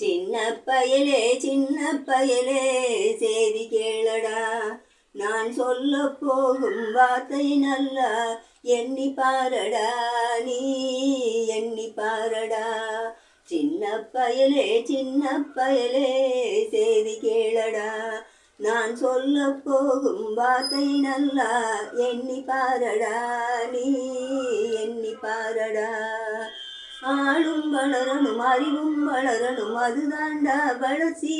சின்ன பயலே சின்ன பயலே செய்தி கேளடா. நான் சொல்ல போகும் வார்த்தை நல்லா எண்ணி பாரடா நீ எண்ணி பாரடா. சின்ன பயலே சின்ன பயலே செய்தி கேளடா. நான் சொல்ல போகும் வார்த்தை நல்லா எண்ணி பாரடா நீ எண்ணி பாரடா. ஆளும் வளரணும் அறிவும் வளரணும் அதுதாண்டா வளர்ச்சி.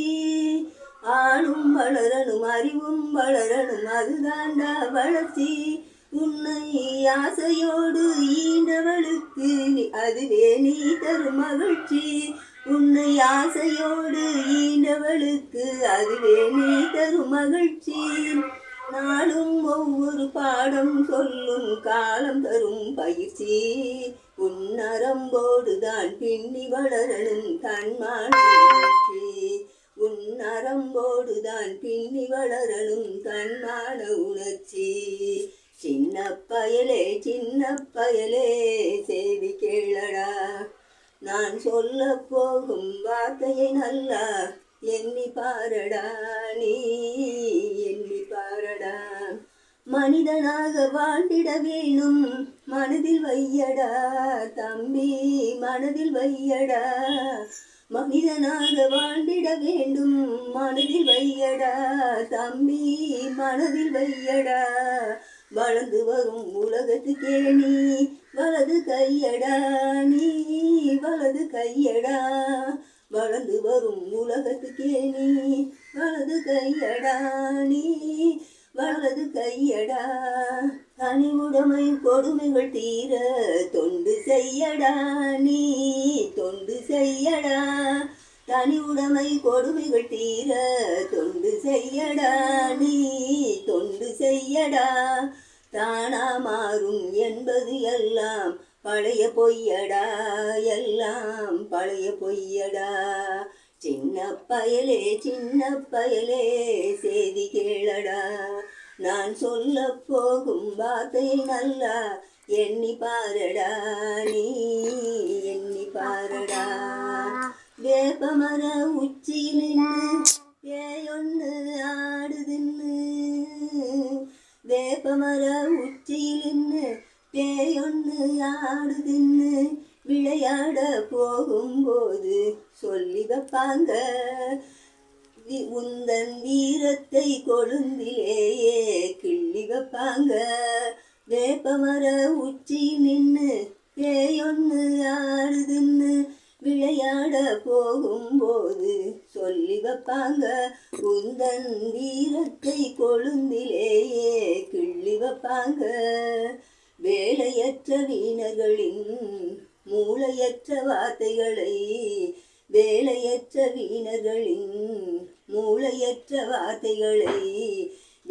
ஆளும் வளரணும் அறிவும் வளரணும் அதுதாண்டா வளர்ச்சி. உன்னை ஆசையோடு ஈண்டவளுக்கு அதுவே நீ தரும் மகிழ்ச்சி. உன்னை ஆசையோடு ஈண்டவளுக்கு அதுவே நீ தரும் மகிழ்ச்சி. நாளும் ஒவ்வொரு பாடம் சொல்லும் காலம் தரும் பயிற்சி. உன்னரம்போடுதான் பின்னி வளரணும் தன்மானி உன்னரம்போடுதான் பின்னி வளரணும் தன்மான உணர்ச்சி. சின்ன பயலே சின்ன பயலே செய்தி கேளடா. நான் சொல்ல போகும் வார்த்தையை நல்லா எண்ணி பாரடா நீ எண்ணி பாரடா. மனிதனாக வாழ்ந்திட வேணும். மனதில் வையடா தம்பி மனதில் வையடா. மனிதனாக வாழ்ந்திட வேண்டும். மனதில் வையடா தம்பி மனதில் வையடா. வளர்ந்து வரும் உலகத்துக்கே நீ வலது கையடா. நீ வலது கையடா. வளர்ந்து வரும் உலகத்துக்கே நீ வலது கையடா. நீ வலது கையடா. தனிவுடைமை கொடுமைகள் தீர தொண்டு செய்யடா. நீ தொண்டு செய்யடா. தனி உடைமை கொடுமைகள் தீர தொண்டு செய்யடா. நீ தொண்டு செய்யடா. தானா மாறும் என்பது எல்லாம் பழைய பொய்யடா. எல்லாம் பழைய பொய்யடா. சின்ன பயலே சின்ன பயலே செய்தி கேளடா. நான் சொல்ல போகும் வார்த்தை நல்லா எண்ணி பாரடா நீ எண்ணி பாரடா. வேப்பமர உச்சியில் நின்று ஆடுதுன்னு வேப்பமர உச்சியில் நின்று ஆடுதுன்னு விளையாட போகும்போது சொல்லி வைப்பாங்க. வி- உந்தன் வீரத்தை கொழுந்திலேயே கிள்ளி வைப்பாங்க. வேப்பமர உச்சி நின்று பேயொன்னு ஆடுதுன்னு விளையாட போகும்போது சொல்லி வைப்பாங்க. உந்தன் வீரத்தை கொழுந்திலேயே கிள்ளி வைப்பாங்க. வேலையற்ற வீணர்களின் வேலையற்ற வார்த்தைகளை வேலையற்ற வீணர்களின் மூளையற்ற வார்த்தைகளை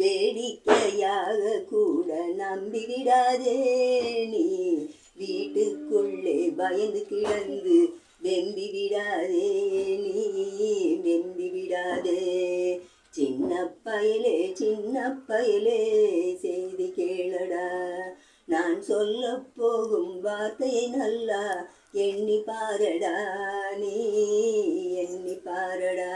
வேடிக்கையாக கூட நம்பிவிடாதே. நீ வீட்டுக்குள்ளே பயந்து கிடந்து வெம்பி விடாதே நீ வெம்பி விடாதே சின்ன பயலே சின்ன பயலே செய்தி கேளடா. நான் சொல்ல போகும் வார்த்தையை நல்லா எண்ணி பாரடா நீ எண்ணி பாரடா.